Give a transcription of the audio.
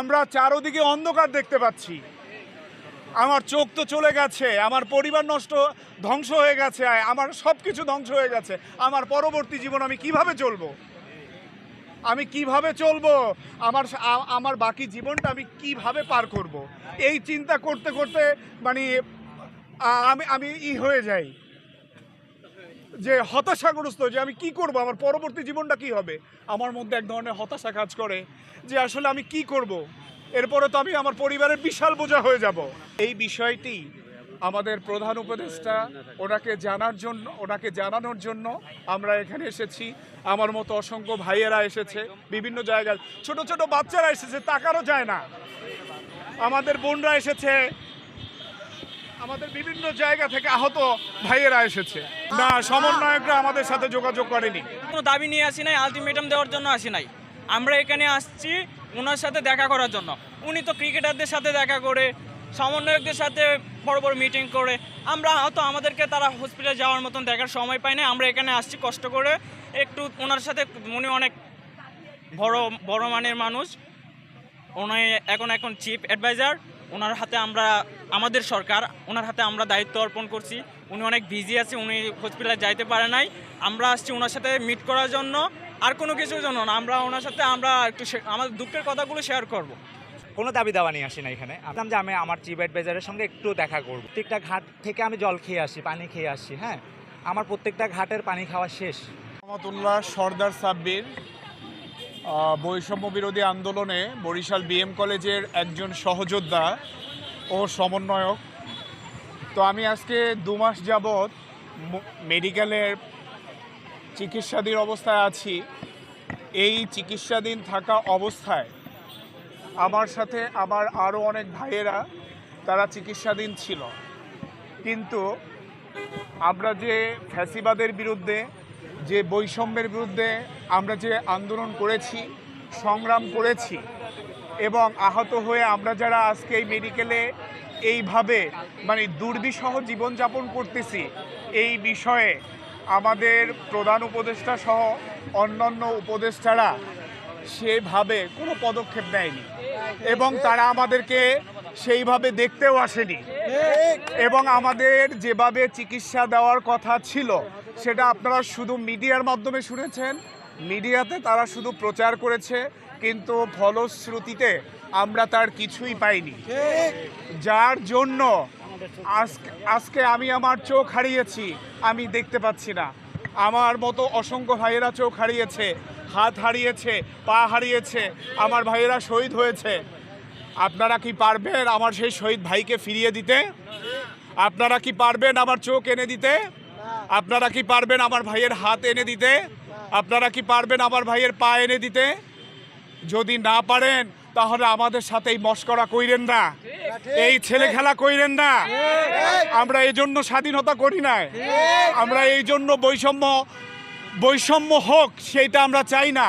আমরা চারোদিকে অন্ধকার দেখতে পাচ্ছি। আমার চোখ তো চলে গেছে, আমার পরিবার নষ্ট, ধ্বংস হয়ে গেছে, আমার সব কিছু ধ্বংস হয়ে গেছে। আমার পরবর্তী জীবন আমি কীভাবে চলবো? আমি কীভাবে চলবো? আমার আমার বাকি জীবনটা আমি কীভাবে পার করব। এই চিন্তা করতে করতে মানে আমি আমি ই হয়ে যাই। যে হতাশাগ্রস্ত যে আমি কি করব, আমার পরবর্তী জীবনটা কি হবে? আমার মধ্যে এক ধরনের হতাশা কাজ করে যে আসলে আমি কি করব? এরপরে তো আমি আমার পরিবারের বিশাল বোঝা হয়ে যাব। এই বিষয়টি আমাদের প্রধান উপদেষ্টা, ওনাকে জানার জন্য, ওনাকে জানানোর জন্য আমরা এখানে এসেছি। আমার মতো অসংখ্য ভাইয়েরা এসেছে, বিভিন্ন জায়গায়। ছোট ছোট বাচ্চারা এসেছে তাকারও যায় না। আমাদের বোনরা এসেছে আমাদের বিভিন্ন জায়গা থেকে আহত ভাইয়েরা এসেছে। না, সমন্বয়করা আমাদের সাথে যোগাযোগ করেনি। কোনো দাবি নিয়ে আসি নাই আলটিমেটাম দেওয়ার জন্য আসি নাই। আমরা এখানে আসছি ওনার সাথে দেখা করার জন্য। উনি তো ক্রিকেটারদের সাথে দেখা করে, সমন্বয়কদের সাথে বড় বড় মিটিং করে। আমরা হয়তো আমাদেরকে তারা হসপিটালে যাওয়ার মতন দেখার সময় পাই না আমরা এখানে আসছি কষ্ট করে, একটু ওনার সাথে উনি অনেক বড় বড় মানের মানুষ। উনি এখন এখন চিফ অ্যাডভাইজার ওনার হাতে আমরা আমাদের সরকার ওনার হাতে আমরা দায়িত্ব অর্পণ করছি। উনি অনেক বিজি আছে উনি হসপিটালে যাইতে পারে নাই। আমরা আসছি ওনার সাথে মিট করার জন্য। আর কোনো কিছুর জন্য না আমরা ওনার সাথে আমরা একটু আমাদের দুঃখের কথাগুলো শেয়ার করব। কোনো দাবি দাওয়া নিয়ে আসি না এখানে। ভাবলাম যে আমি আমার চিফ অ্যাডভাইজারের সঙ্গে একটু দেখা করব। প্রত্যেকটা ঘাট থেকে আমি জল খেয়ে আসি পানি খেয়ে আসি হ্যাঁ? আমার প্রত্যেকটা ঘাটের পানি খাওয়া শেষ। রহমতুল্লাহ সর্দার সাব্বির বৈষম্য বিরোধী আন্দোলনে বরিশাল বিএম কলেজের একজন সহযোদ্ধা ও সমন্বয়ক। তো আমি আজকে দু মাস যাবৎ মেডিকেলের চিকিৎসাধীন অবস্থায় আছি। এই চিকিৎসাধীন থাকা অবস্থায় আমার সাথে আমার আরও অনেক ভাইয়েরা তারা চিকিৎসাধীন ছিল। কিন্তু আমরা যে ফ্যাসিবাদের বিরুদ্ধে যে বৈষম্যের বিরুদ্ধে আমরা যে আন্দোলন করেছি সংগ্রাম করেছি এবং আহত হয়ে আমরা যারা আজকে এই মেডিকেলে এইভাবে মানে দুর্বিষহ জীবনযাপন করতেছি এই বিষয়ে আমাদের প্রধান উপদেষ্টা সহ অন্যান্য উপদেষ্টারা সেভাবে কোনো পদক্ষেপ নেয়নি এবং তারা আমাদেরকে সেইভাবে দেখতেও আসেনি। এবং আমাদের যেভাবে চিকিৎসা দেওয়ার কথা ছিল সেটা আপনারা শুধু মিডিয়ার মাধ্যমে শুনেছেন। মিডিয়াতে তারা শুধু প্রচার করেছে, কিন্তু ফলশ্রুতিতে আমরা তার কিছুই পাইনি। যার জন্য আজকে আজকে আমি আমার চোখ হারিয়েছি, আমি দেখতে পাচ্ছি না। আমার মতো অসংখ্য ভাইয়েরা চোখ হারিয়েছে, হাত হারিয়েছে, পা হারিয়েছে, আমার ভাইয়েরা শহীদ হয়েছে। আপনারা কি পারবেন আমার সেই শহীদ ভাইকে ফিরিয়ে দিতে? আপনারা কি পারবেন আমার চোখ এনে দিতে? আপনারা কি পারবেন আমার ভাইয়ের হাত এনে দিতে? আপনারা কি পারবেন আমার ভাইয়ের পা এনে দিতে? যদি না পারেন, তাহলে আমাদের সাথে এই মস্করা কইরেন না। এই ছেলে খেলা কইরেন না। আমরা এই জন্য স্বাধীনতা করি না আমরা এই জন্য বৈষম্য বৈষম্য হোক, সেইটা আমরা চাই না।